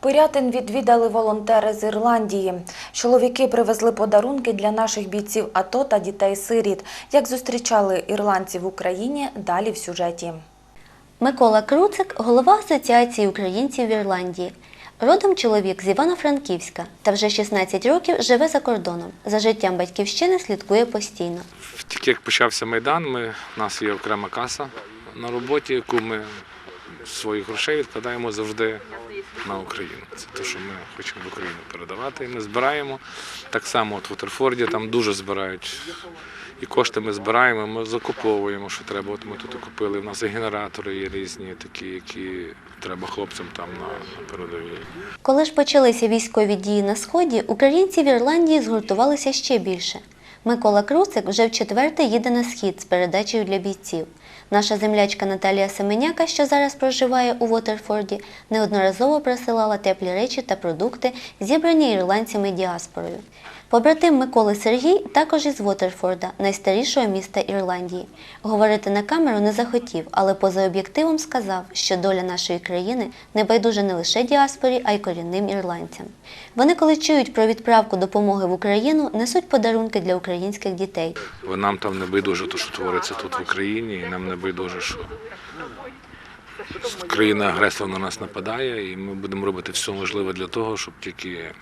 Пирятин відвідали волонтери з Ірландії. Чоловіки привезли подарунки для наших бійців АТО та дітей-сиріт. Як зустрічали ірландців в Україні, далі в сюжеті. Микола Круцик – голова Асоціації українців в Ірландії. Родом чоловік з Івано-Франківська та вже 16 років живе за кордоном. За життям батьківщини слідкує постійно. Тільки як почався Майдан, ми, у нас є окрема каса на роботі, яку ми своїх грошей відкладаємо завжди на Україну. Це те, що ми хочемо в Україну передавати. І ми збираємо. Так само от в Утерфорді там дуже збирають. І кошти ми збираємо, ми закуповуємо, що треба. От ми тут купили. У нас і генератори є різні, такі, які треба хлопцям там на, на передовій. Коли ж почалися військові дії на Сході, українці в Ірландії згуртувалися ще більше. Микола Крусик вже в четверте їде на схід з передачею для бійців. Наша землячка Наталія Семеняка, що зараз проживає у Вотерфорді, неодноразово присилала теплі речі та продукти, зібрані ірландцями діаспорою. Побратим Миколи Сергій також із Вотерфорда, найстарішого міста Ірландії. Говорити на камеру не захотів, але поза об'єктивом сказав, що доля нашої країни не байдужа не лише діаспорі, а й корінним ірландцям. Вони, коли чують про відправку допомоги в Україну, несуть подарунки для українських дітей. Нам там не байдуже, те, що твориться тут в Україні, і нам не байдуже, що країна-агресор на нас нападає, і ми будемо робити все можливе для того, щоб тільки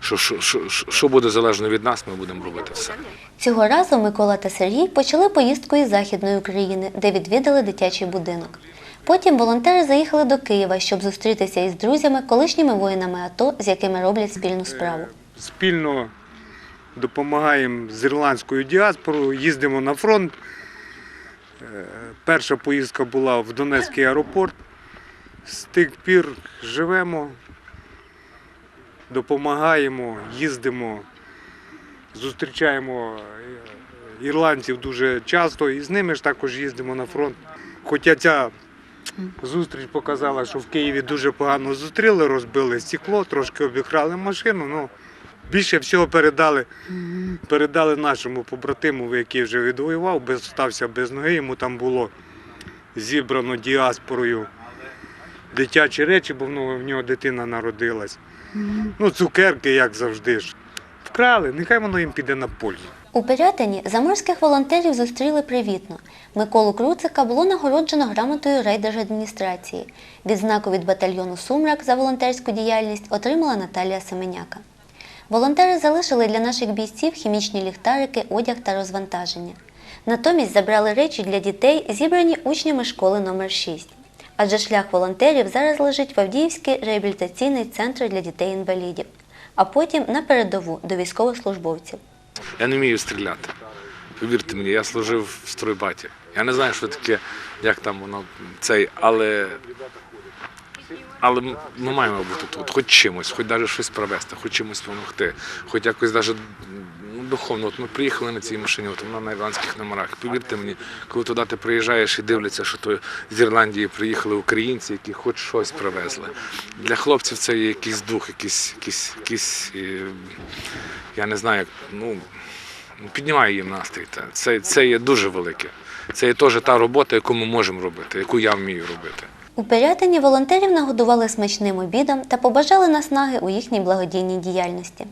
що, що, що, що буде залежно від нас, ми будемо робити все. Цього разу Микола та Сергій почали поїздку із Західної України, де відвідали дитячий будинок. Потім волонтери заїхали до Києва, щоб зустрітися із друзями, колишніми воїнами АТО, з якими роблять спільну справу. спільно допомагаємо з ірландською діаспорою, їздимо на фронт. Е, Перша поїздка була в Донецький аеропорт. З тих пір живемо, допомагаємо, їздимо, зустрічаємо е, ірландців дуже часто і з ними ж також їздимо на фронт. Хоча ця зустріч показала, що в Києві дуже погано зустріли, розбили стекло, трошки обікрали машину. Ну, більше всього передали, передали нашому побратиму, який вже відвоював, без, стався без ноги. Йому там було зібрано діаспорою дитячі речі, бо в нього дитина народилась. Ну, цукерки, як завжди ж. Вкрали, нехай воно їм піде на пользу. У Пирятині заморських волонтерів зустріли привітно. Миколу Круцика було нагороджено грамотою райдержадміністрації. Відзнаку від батальйону Сумрак за волонтерську діяльність отримала Наталія Семеняка. Волонтери залишили для наших бійців хімічні ліхтарики, одяг та розвантаження. Натомість забрали речі для дітей, зібрані учнями школи номер 6 Адже шлях волонтерів зараз лежить в Авдіївський реабілітаційний центр для дітей-інвалідів, а потім на передову до військовослужбовців. Я не вмію стріляти. Повірте мені, я служив в стройбаті. Я не знаю, що таке, як там воно цей, але. Але ми маємо бути тут, хоч чимось, хоч навіть щось провести, хоч чимось допомогти, хоч якось навіть духовно. От ми приїхали на цій машині, от вона на ірландських номерах. Повірте мені, коли туди ти приїжджаєш і дивляться, що то з Ірландії приїхали українці, які хоч щось привезли. Для хлопців це є якийсь дух, якийсь, якийсь, якийсь е, я не знаю, як, ну, піднімає їм настрій. Це, це є дуже велике. Це є теж та робота, яку ми можемо робити, яку я вмію робити. У Пирятині волонтерів нагодували смачним обідом та побажали наснаги у їхній благодійній діяльності.